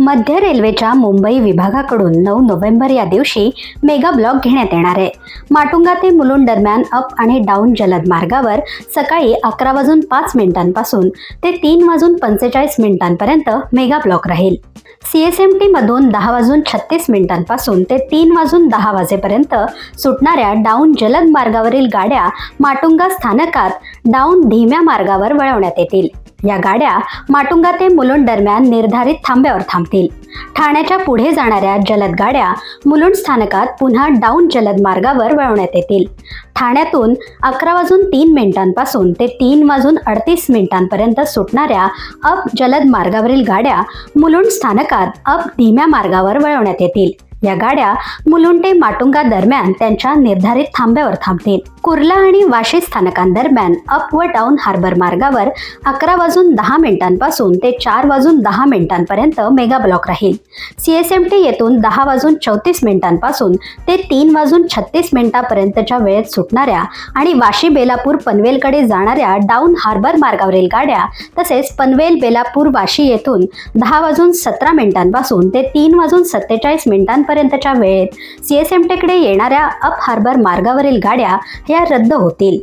मध्य रेल्वेच्या मुंबई विभागाकडून नऊ नोव्हेंबर या दिवशी मेगा ब्लॉक घेण्यात येणार आहे. माटुंगा ते मुलुंड दरम्यान अप आणि डाऊन जलद मार्गावर सकाळी अकरा वाजून पाच मिनिटांपासून ते तीन वाजून पंचेचाळीस मिनिटांपर्यंत मेगा ब्लॉक राहील. सी एस एम टीमधून दहा वाजून छत्तीस मिनिटांपासून ते तीन वाजून दहा वाजेपर्यंत सुटणाऱ्या डाऊन जलद मार्गावरील गाड्या माटुंगा स्थानकात डाऊन धीम्या मार्गावर वळवण्यात येतील. या गाड्या माटुंगा ते मुलुंड दरम्यान निर्धारित थांब्यावर थांबतील. ठाण्याच्या पुढे जाणाऱ्या जलद गाड्या मुलुंड स्थानकात पुन्हा डाऊन जलद मार्गावर वळवण्यात येतील. ठाण्यातून अकरा वाजून तीन मिनिटांपासून ते तीन वाजून अडतीस मिनिटांपर्यंत सुटणाऱ्या अप जलद मार्गावरील गाड्या मुलुंड स्थानकात अप धीम्या मार्गावर वळवण्यात येतील. या गाड्या मुलुंड ते माटुंगा दरम्यान त्यांच्या निर्धारित थांब्यावर थांबतील. कुर्ला आणि वाशी स्थानकांदरम्यान अप व डाऊन हार्बर मार्गावर अकरा वाजून दहा मिनिटांपासून ते चार वाजून दहा मिनिटांपर्यंत मेगा ब्लॉक राहील. सीएसएमटी येथून दहा वाजून चौतीस मिनिटांपासून ते तीन वाजून छत्तीस मिनिटांपर्यंतच्या वेळेत सुटणाऱ्या आणि वाशी बेलापूर पनवेलकडे जाणाऱ्या डाऊन हार्बर मार्गावरील गाड्या तसेच पनवेल बेलापूर वाशी येथून दहा वाजून सतरा मिनिटांपासून ते तीन वाजून सत्तेचाळीस पर्यंतच्या वेळेत सीएसएमटेकडे येणाऱ्या अप हार्बर मार्गावरील गाड्या ह्या रद्द होतील.